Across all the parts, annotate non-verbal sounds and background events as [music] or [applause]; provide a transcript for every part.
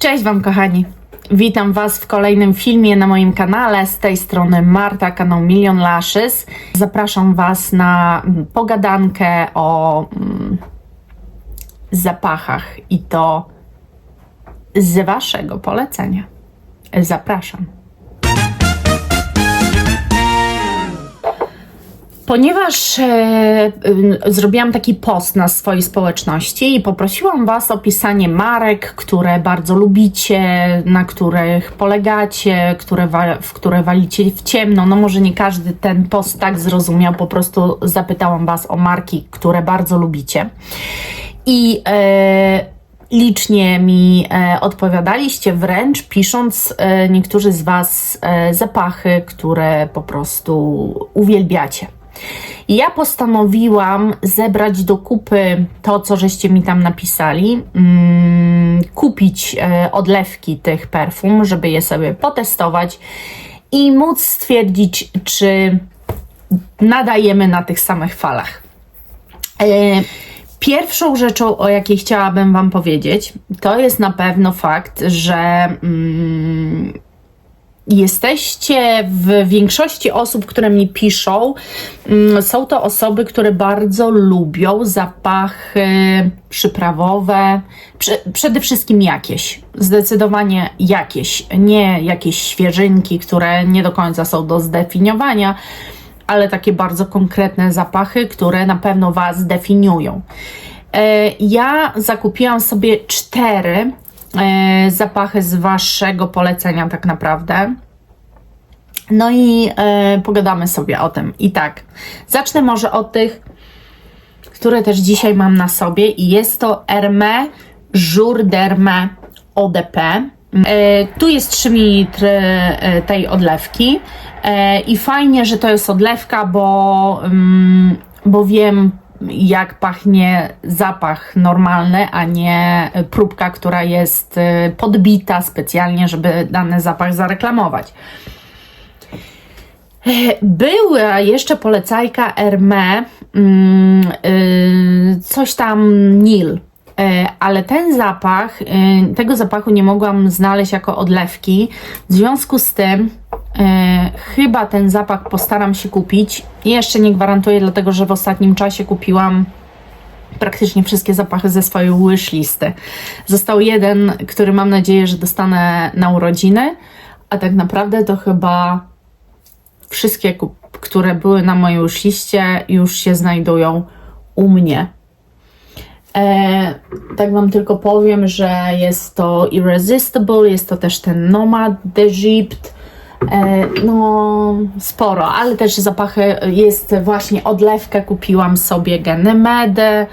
Cześć Wam, kochani. Witam Was w kolejnym filmie na moim kanale. Z tej strony Marta, kanał Million Lashes. Zapraszam Was na pogadankę o mm, zapachach i to z Waszego polecenia. Zapraszam. Ponieważ e, y, zrobiłam taki post na swojej społeczności i poprosiłam Was o pisanie marek, które bardzo lubicie, na których polegacie, które w które walicie w ciemno. No może nie każdy ten post tak zrozumiał, po prostu zapytałam Was o marki, które bardzo lubicie. I e, licznie mi e, odpowiadaliście, wręcz pisząc e, niektórzy z Was e, zapachy, które po prostu uwielbiacie. Ja postanowiłam zebrać do kupy to, co żeście mi tam napisali, mm, kupić e, odlewki tych perfum, żeby je sobie potestować i móc stwierdzić, czy nadajemy na tych samych falach. E, Pierwszą rzeczą, o jakiej chciałabym Wam powiedzieć, to jest na pewno fakt, że mm, jesteście w większości osób, które mi piszą, mm, są to osoby, które bardzo lubią zapachy przyprawowe, prze, przede wszystkim jakieś, zdecydowanie jakieś, nie jakieś świeżynki, które nie do końca są do zdefiniowania, ale takie bardzo konkretne zapachy, które na pewno Was definiują. E, Ja zakupiłam sobie cztery zapachy z Waszego polecenia, tak naprawdę. No i e, pogadamy sobie o tym. I tak, zacznę może od tych, które też dzisiaj mam na sobie, i jest to Hermé Jour ODP. E, tu jest 3 ml e, tej odlewki e, i fajnie, że to jest odlewka, bo, mm, bo wiem jak pachnie zapach normalny, a nie próbka, która jest e, podbita specjalnie, żeby dany zapach zareklamować. Była jeszcze polecajka Hermé, mm, y, coś tam Nil, ale ten zapach, y, tego zapachu nie mogłam znaleźć jako odlewki. W związku z tym e, chyba ten zapach postaram się kupić. Jeszcze nie gwarantuję, dlatego że w ostatnim czasie kupiłam praktycznie wszystkie zapachy ze swojej wishlisty. Został jeden, który mam nadzieję, że dostanę na urodziny, a tak naprawdę to chyba wszystkie, które były na mojej wishliście, już się znajdują u mnie. E, tak Wam tylko powiem, że jest to Irresistible, jest to też ten Nomad d'Egypte. No, sporo, ale też zapachy jest właśnie odlewkę. Kupiłam sobie Ganymedę,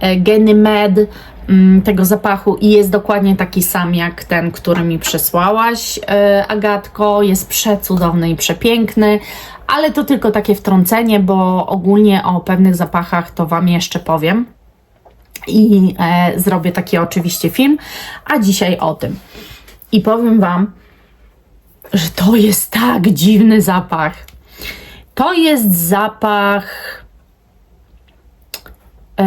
e, Ganymed mm, tego zapachu i jest dokładnie taki sam jak ten, który mi przysłałaś, e, Agatko. Jest przecudowny i przepiękny, ale to tylko takie wtrącenie, bo ogólnie o pewnych zapachach to Wam jeszcze powiem i e, zrobię taki oczywiście film, a dzisiaj o tym. I powiem Wam, że to jest tak dziwny zapach. To jest zapach e,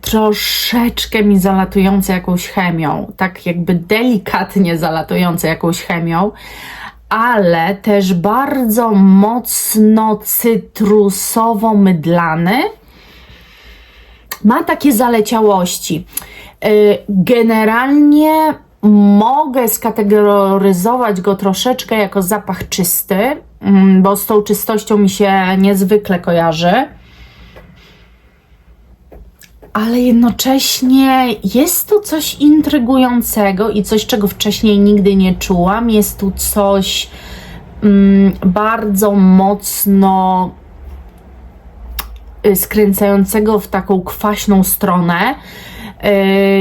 troszeczkę mi zalatujący jakąś chemią, tak jakby delikatnie zalatujący jakąś chemią, ale też bardzo mocno cytrusowo-mydlany ma takie zaleciałości. Y, Generalnie mogę skategoryzować go troszeczkę jako zapach czysty, mm, bo z tą czystością mi się niezwykle kojarzy. Ale jednocześnie jest tu coś intrygującego i coś, czego wcześniej nigdy nie czułam. Jest tu coś mm, bardzo mocno skręcającego w taką kwaśną stronę. Y,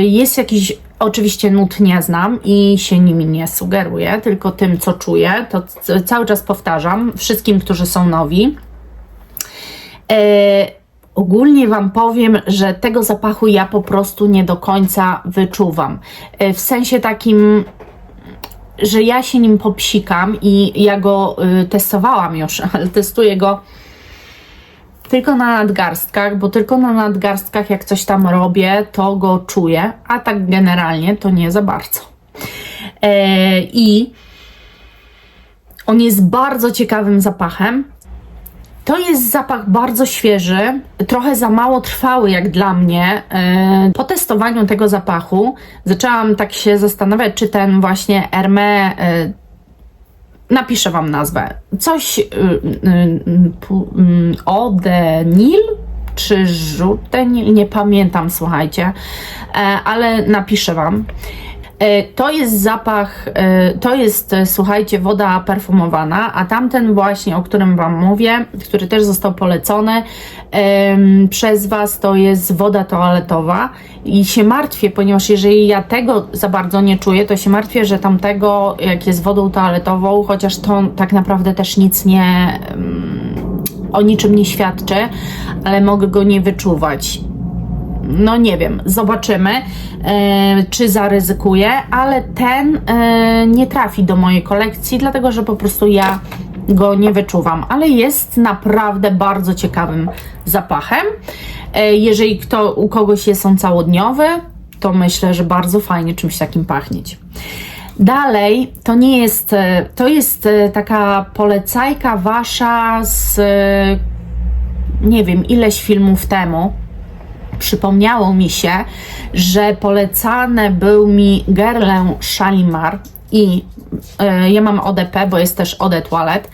Jest jakiś, oczywiście nut nie znam i się nimi nie sugeruję, tylko tym, co czuję. To cały czas powtarzam wszystkim, którzy są nowi. E, ogólnie Wam powiem, że tego zapachu ja po prostu nie do końca wyczuwam. W sensie takim, że ja się nim popsikam i ja go y, testowałam już, [laughs] ale testuję go tylko na nadgarstkach, bo tylko na nadgarstkach, jak coś tam robię, to go czuję, a tak generalnie to nie za bardzo. E, I on jest bardzo ciekawym zapachem. To jest zapach bardzo świeży, trochę za mało trwały jak dla mnie. E, Po testowaniu tego zapachu zaczęłam tak się zastanawiać, czy ten właśnie Hermé, e, napiszę Wam nazwę, coś y, y, y, pu- mm, Eau de Nil, czy Żółte Nil, nie pamiętam, słuchajcie, e, ale napiszę Wam. E, To jest zapach, e, to jest, e, słuchajcie, woda perfumowana, a tamten właśnie, o którym Wam mówię, który też został polecony przez Was, to jest woda toaletowa i się martwię, ponieważ jeżeli ja tego za bardzo nie czuję, to się martwię, że tamtego, jak jest wodą toaletową, chociaż to tak naprawdę też nic nie, o niczym nie świadczy, ale mogę go nie wyczuwać no nie wiem, zobaczymy, e, czy zaryzykuję, ale ten e, nie trafi do mojej kolekcji, dlatego że po prostu ja go nie wyczuwam, ale jest naprawdę bardzo ciekawym zapachem. E, jeżeli kto, u kogoś jest on całodniowy, to myślę, że bardzo fajnie czymś takim pachnieć. Dalej, to nie jest, e, to jest e, taka polecajka wasza z e, nie wiem, ileś filmów temu przypomniało mi się, że polecane był mi Guerlain Shalimar i e, ja mam ODP, bo jest też OD Toilet.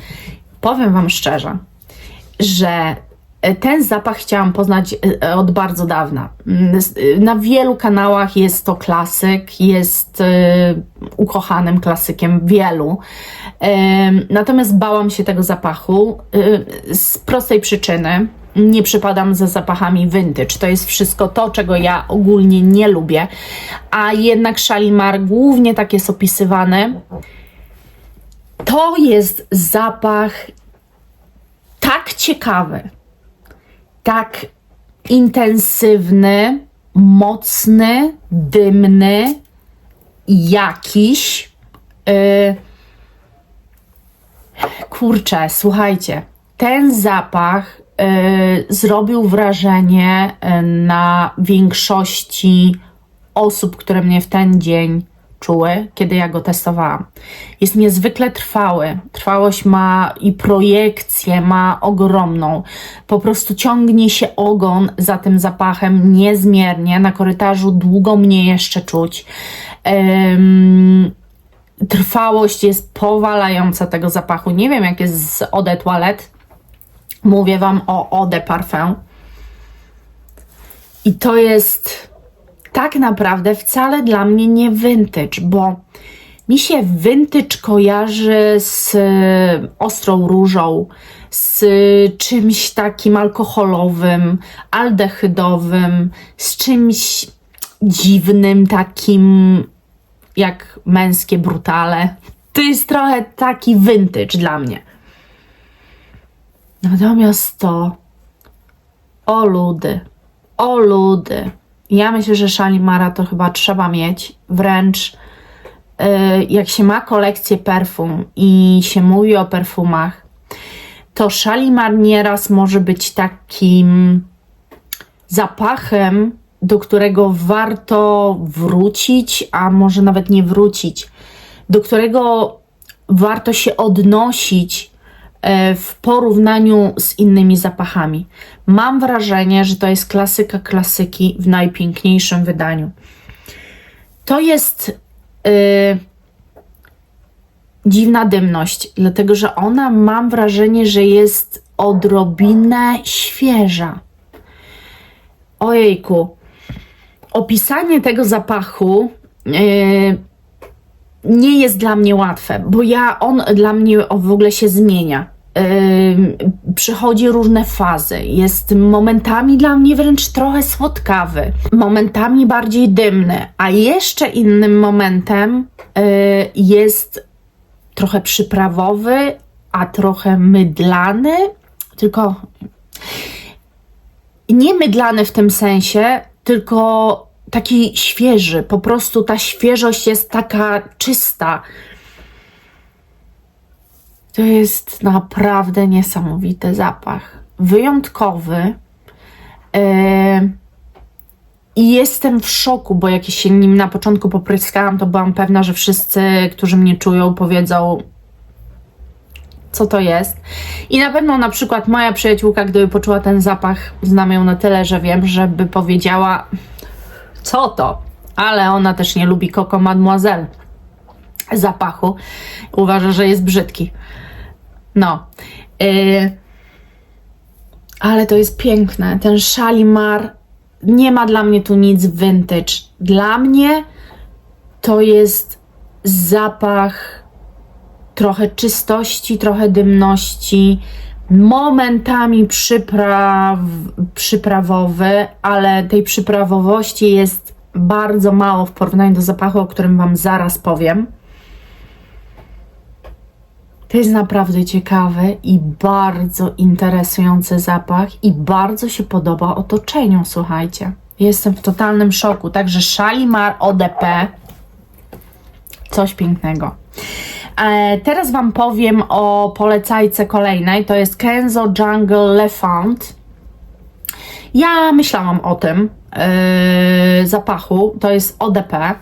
Powiem Wam szczerze, że e, ten zapach chciałam poznać e, od bardzo dawna. Mm, Na wielu kanałach jest to klasyk, jest ukochanym klasykiem wielu. Natomiast bałam się tego zapachu z prostej przyczyny. Nie przypadam za zapachami vintage. To jest wszystko to, czego ja ogólnie nie lubię. A jednak Shalimar głównie tak jest opisywany. To jest zapach tak ciekawy, tak intensywny, mocny, dymny, jakiś. Yy, kurczę, słuchajcie, ten zapach zrobił wrażenie yy, na większości osób, które mnie w ten dzień czuły, kiedy ja go testowałam. Jest niezwykle trwały. Trwałość ma i projekcję ma ogromną. Po prostu ciągnie się ogon za tym zapachem niezmiernie. Na korytarzu długo mnie jeszcze czuć. Em, trwałość jest powalająca tego zapachu. Nie wiem, jak jest z Eau de Toilette. Mówię Wam o Eau de Parfum. I to jest tak naprawdę wcale dla mnie nie vintage, bo mi się vintage kojarzy z e, ostrą różą, z czymś takim alkoholowym, aldehydowym, z czymś dziwnym, takim jak męskie brutale. To jest trochę taki vintage dla mnie. Natomiast to, o ludy, o ludy. Ja myślę, że Shalimara to chyba trzeba mieć. Wręcz y, jak się ma kolekcję perfum i się mówi o perfumach, to Shalimar nieraz może być takim zapachem, do którego warto wrócić, a może nawet nie wrócić, do którego warto się odnosić w porównaniu z innymi zapachami. Mam wrażenie, że to jest klasyka klasyki w najpiękniejszym wydaniu. To jest y, dziwna dymność, dlatego że ona mam wrażenie, że jest odrobinę świeża. Ojejku, opisanie tego zapachu yy, nie jest dla mnie łatwe, bo ja on dla mnie w ogóle się zmienia. Yy, przychodzi różne fazy. Jest momentami dla mnie wręcz trochę słodkawy, momentami bardziej dymny, a jeszcze innym momentem yy, jest trochę przyprawowy, a trochę mydlany, tylko nie mydlany w tym sensie, tylko taki świeży. Po prostu ta świeżość jest taka czysta. To jest naprawdę niesamowity zapach. Wyjątkowy. Yy, I jestem w szoku, bo jak się nim na początku popryskałam, to byłam pewna, że wszyscy, którzy mnie czują, powiedzą, co to jest. I na pewno na przykład moja przyjaciółka, gdyby poczuła ten zapach, znam ją na tyle, że wiem, żeby powiedziała, co to. Ale ona też nie lubi Coco Mademoiselle zapachu. Uważa, że jest brzydki. No. Yy, ale to jest piękne. Ten Shalimar nie ma dla mnie tu nic vintage. Dla mnie to jest zapach trochę czystości, trochę dymności, momentami przypraw, przyprawowy, ale tej przyprawowości jest bardzo mało w porównaniu do zapachu, o którym Wam zaraz powiem. To jest naprawdę ciekawy i bardzo interesujący zapach i bardzo się podoba otoczeniu, słuchajcie. Jestem w totalnym szoku. Także Shalimar ODP coś pięknego. E, teraz Wam powiem o polecajce kolejnej. To jest Kenzo Jungle Lefant. Ja myślałam o tym yy, zapachu, to jest ODP.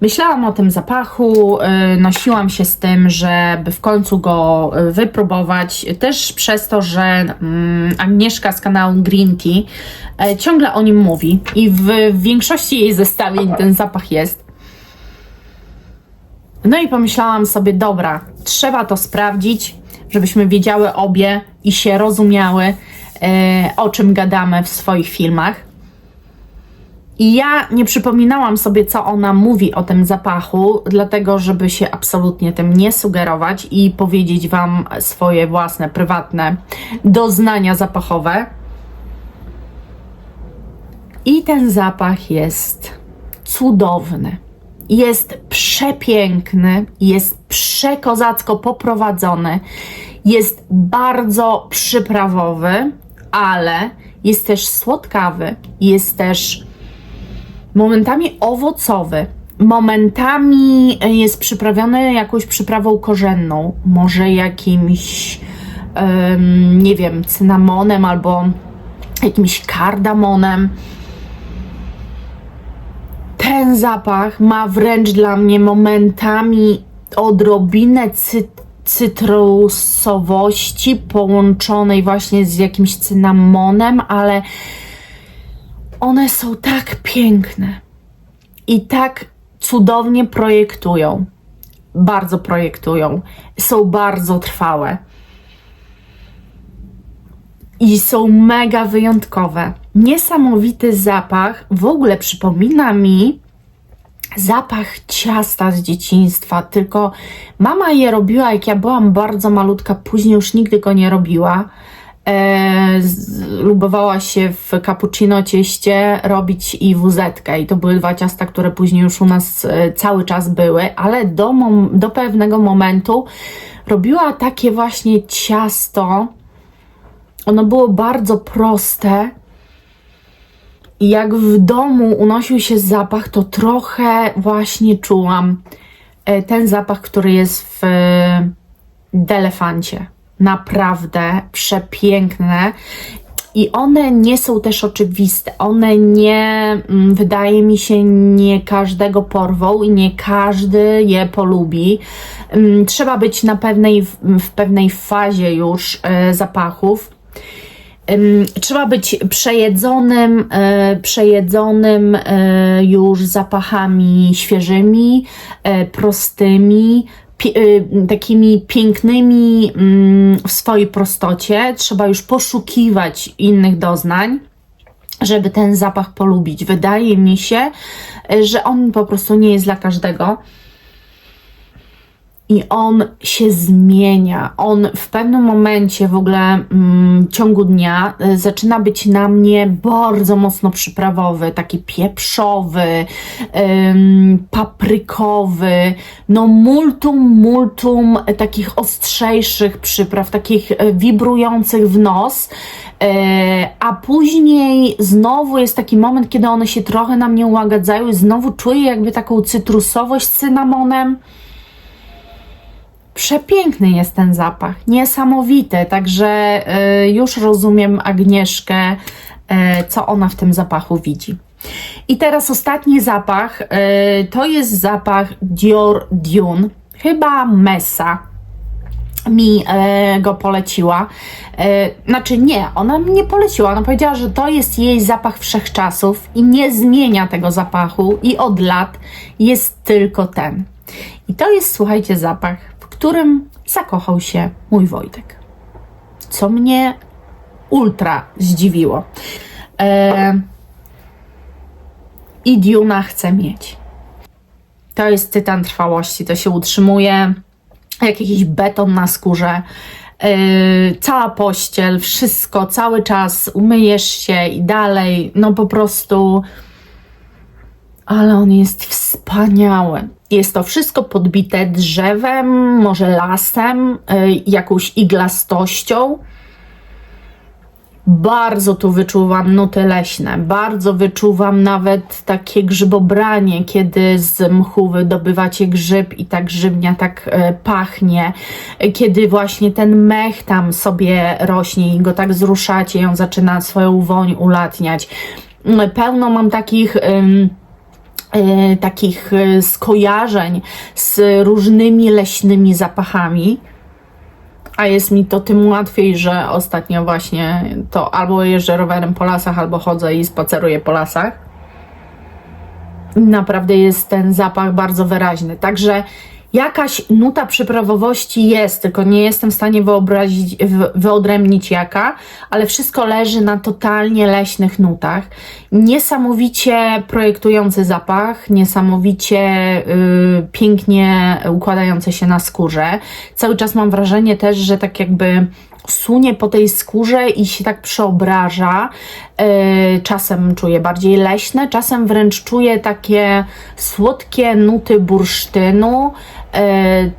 Myślałam o tym zapachu, yy, nosiłam się z tym, żeby w końcu go wypróbować. Też przez to, że yy, Agnieszka z kanału Green Tea yy, ciągle o nim mówi i w, w większości jej zestawień ten zapach jest. No i pomyślałam sobie, dobra, trzeba to sprawdzić, żebyśmy wiedziały obie i się rozumiały, e, o czym gadamy w swoich filmach. I ja nie przypominałam sobie, co ona mówi o tym zapachu, dlatego, żeby się absolutnie tym nie sugerować i powiedzieć Wam swoje własne, prywatne doznania zapachowe. I ten zapach jest cudowny jest przepiękny, jest przekozacko poprowadzony, jest bardzo przyprawowy, ale jest też słodkawy, jest też momentami owocowy, momentami jest przyprawiony jakąś przyprawą korzenną, może jakimś, um, nie wiem, cynamonem albo jakimś kardamonem zapach ma wręcz dla mnie momentami odrobinę cy cytrusowości połączonej właśnie z jakimś cynamonem, ale one są tak piękne i tak cudownie projektują. Bardzo projektują. Są bardzo trwałe. I są mega wyjątkowe niesamowity zapach. W ogóle przypomina mi zapach ciasta z dzieciństwa, tylko mama je robiła, jak ja byłam bardzo malutka, później już nigdy go nie robiła. E, z, lubowała się w cappuccino cieście robić i wuzetkę i to były dwa ciasta, które później już u nas e, cały czas były, ale do, do pewnego momentu robiła takie właśnie ciasto. Ono było bardzo proste, jak w domu unosił się zapach, to trochę właśnie czułam e, ten zapach, który jest w e, Delefancie. Naprawdę przepiękne. I one nie są też oczywiste. One nie, mm, wydaje mi się, nie każdego porwą i nie każdy je polubi. Mm, trzeba być na pewnej, w pewnej fazie już e, zapachów trzeba być przejedzonym, e, przejedzonym e, już zapachami świeżymi, e, prostymi, takimi pięknymi mm, w swojej prostocie. Trzeba już poszukiwać innych doznań żeby ten zapach polubić. Wydaje mi się, że on po prostu nie jest dla każdego i on się zmienia. On w pewnym momencie w ogóle mm, ciągu dnia y, zaczyna być na mnie bardzo mocno przyprawowy, taki pieprzowy, paprykowy, no multum, multum takich ostrzejszych przypraw, takich y, wibrujących w nos. Y, a później znowu jest taki moment, kiedy one się trochę na mnie ułagadzają i znowu czuję jakby taką cytrusowość z cynamonem. Przepiękny jest ten zapach, niesamowity, także y, już rozumiem Agnieszkę, y, co ona w tym zapachu widzi. I teraz ostatni zapach, e, to jest zapach Dior Dune, chyba Messa mi e, go poleciła. E, znaczy nie, ona mnie poleciła. Ona powiedziała, że to jest jej zapach wszechczasów i nie zmienia tego zapachu i od lat jest tylko ten. I to jest, słuchajcie, zapach, którym zakochał się mój Wojtek. Co mnie ultra zdziwiło. E, I Duna chce mieć. To jest tytan trwałości, to się utrzymuje jak jakiś beton na skórze. Yy, cała pościel, wszystko, cały czas umyjesz się i dalej, no po prostu. Ale on jest wspaniały. Jest to wszystko podbite drzewem, może lasem, yy, jakąś iglastością. Bardzo tu wyczuwam nuty leśne, bardzo wyczuwam nawet takie grzybobranie, kiedy z mchu wydobywacie grzyb i ta grzybnia tak e, pachnie, kiedy właśnie ten mech tam sobie rośnie i go tak zruszacie i on zaczyna swoją woń ulatniać. Pełno mam takich... takich e, skojarzeń z różnymi leśnymi zapachami a jest mi to tym łatwiej, że ostatnio właśnie to albo jeżdżę rowerem po lasach, albo chodzę i spaceruję po lasach. Naprawdę jest ten zapach bardzo wyraźny. Także jakaś nuta przyprawowości jest, tylko nie jestem w stanie wyobrazić, wyodrębnić jaka, ale wszystko leży na totalnie leśnych nutach. Niesamowicie projektujący zapach, niesamowicie yy, pięknie układający się na skórze. Cały czas mam wrażenie też, że tak jakby sunie po tej skórze i się tak przeobraża. Yy, czasem czuję bardziej leśne, czasem wręcz czuję takie słodkie nuty bursztynu, yy,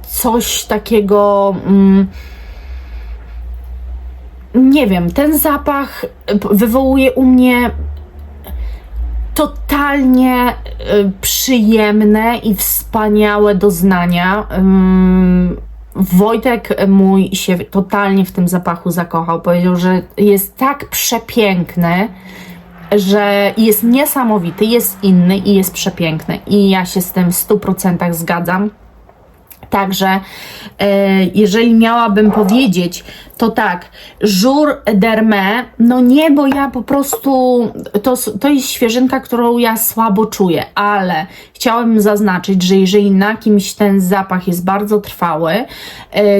coś takiego. Yy, nie wiem, ten zapach wywołuje u mnie totalnie y, przyjemne i wspaniałe doznania. Wojtek mój się totalnie w tym zapachu zakochał. Powiedział, że jest tak przepiękny, że jest niesamowity, jest inny i jest przepiękny. I ja się z tym w 100% zgadzam. Także e, jeżeli miałabym powiedzieć, to tak, żur derme, no nie, bo ja po prostu, to, to jest świeżynka, którą ja słabo czuję, ale chciałabym zaznaczyć, że jeżeli na kimś ten zapach jest bardzo trwały, e,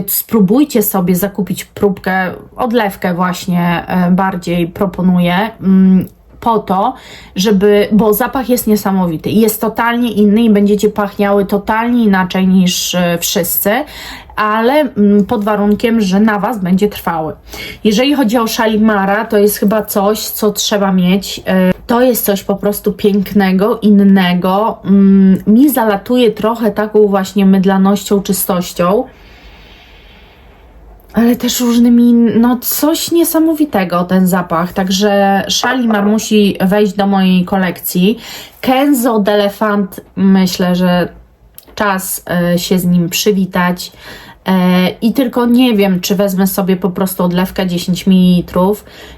spróbujcie sobie zakupić próbkę, odlewkę właśnie e, bardziej proponuję, mm, po to, żeby, bo zapach jest niesamowity jest totalnie inny i będziecie pachniały totalnie inaczej niż e, wszyscy, ale mm, pod warunkiem, że na Was będzie trwały. Jeżeli chodzi o szalimara, to jest chyba coś, co trzeba mieć. E, to jest coś po prostu pięknego, innego. Mm, mi zalatuje trochę taką właśnie mydlanością, czystością ale też różnymi, no coś niesamowitego ten zapach, także Shalimar musi wejść do mojej kolekcji. Kenzo Delefant, myślę, że czas e, się z nim przywitać. E, I tylko nie wiem, czy wezmę sobie po prostu odlewkę 10 ml,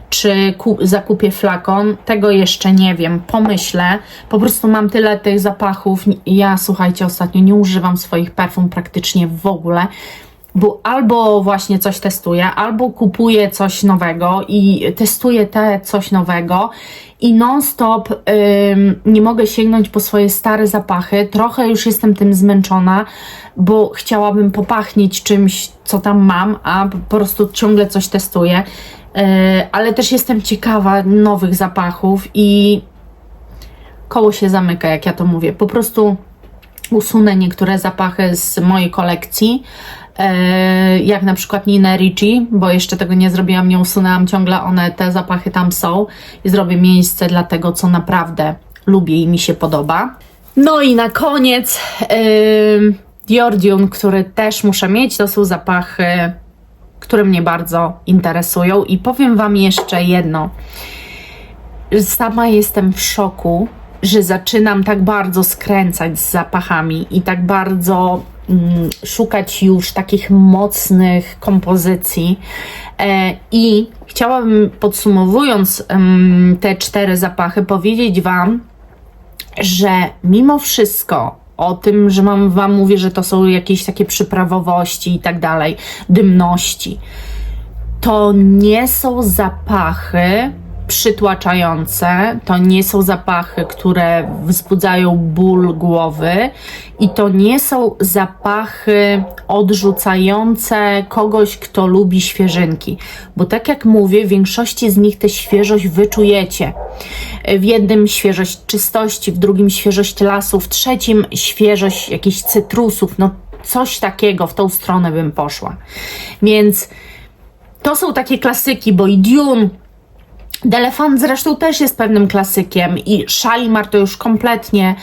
czy zakupię flakon. Tego jeszcze nie wiem, pomyślę. Po prostu mam tyle tych zapachów. Ja, słuchajcie, ostatnio nie używam swoich perfum praktycznie w ogóle bo albo właśnie coś testuję, albo kupuję coś nowego i testuję te coś nowego i non-stop ym, nie mogę sięgnąć po swoje stare zapachy. Trochę już jestem tym zmęczona, bo chciałabym popachnieć czymś, co tam mam, a po prostu ciągle coś testuję. Yy, ale też jestem ciekawa nowych zapachów i koło się zamyka, jak ja to mówię. Po prostu usunę niektóre zapachy z mojej kolekcji, jak na przykład Nina Ricci, bo jeszcze tego nie zrobiłam, nie usunęłam, ciągle one, te zapachy tam są i zrobię miejsce dla tego, co naprawdę lubię i mi się podoba. No i na koniec yy, Dior Dune, który też muszę mieć, to są zapachy, które mnie bardzo interesują i powiem Wam jeszcze jedno. Sama jestem w szoku, że zaczynam tak bardzo skręcać z zapachami i tak bardzo szukać już takich mocnych kompozycji. E, I chciałabym podsumowując te cztery zapachy, powiedzieć Wam, że mimo wszystko o tym, że mam, Wam mówię, że to są jakieś takie przyprawowości i tak dalej, dymności, to nie są zapachy przytłaczające, to nie są zapachy, które wzbudzają ból głowy i to nie są zapachy odrzucające kogoś, kto lubi świeżynki, bo tak jak mówię, w większości z nich tę świeżość wyczujecie. W jednym świeżość czystości, w drugim świeżość lasu, w trzecim świeżość jakichś cytrusów, no coś takiego w tą stronę bym poszła. Więc to są takie klasyki, bo i Dune, Delefant zresztą też jest pewnym klasykiem i Shalimar to już kompletnie,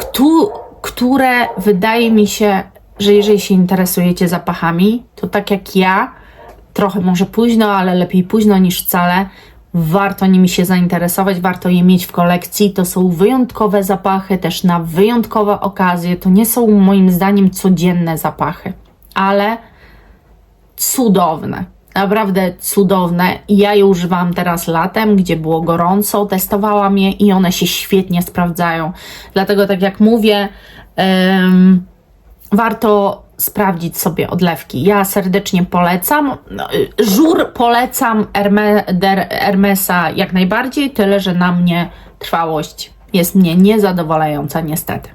któ- które wydaje mi się, że jeżeli się interesujecie zapachami, to tak jak ja, trochę może późno, ale lepiej późno niż wcale, warto nimi się zainteresować, warto je mieć w kolekcji. To są wyjątkowe zapachy, też na wyjątkowe okazje. To nie są moim zdaniem codzienne zapachy, ale cudowne. Naprawdę cudowne. I Ja je używam teraz latem, gdzie było gorąco, testowałam je i one się świetnie sprawdzają. Dlatego, tak jak mówię, em, warto sprawdzić sobie odlewki. Ja serdecznie polecam. No, y, Żur polecam Hermesa jak najbardziej, tyle że na mnie trwałość jest mnie niezadowalająca niestety.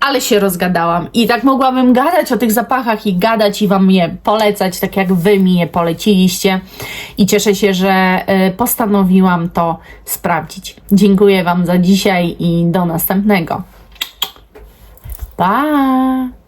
Ale się rozgadałam i tak mogłabym gadać o tych zapachach i gadać i wam je polecać, tak jak wy mi je poleciliście i cieszę się, że y, postanowiłam to sprawdzić. Dziękuję wam za dzisiaj i do następnego. Pa!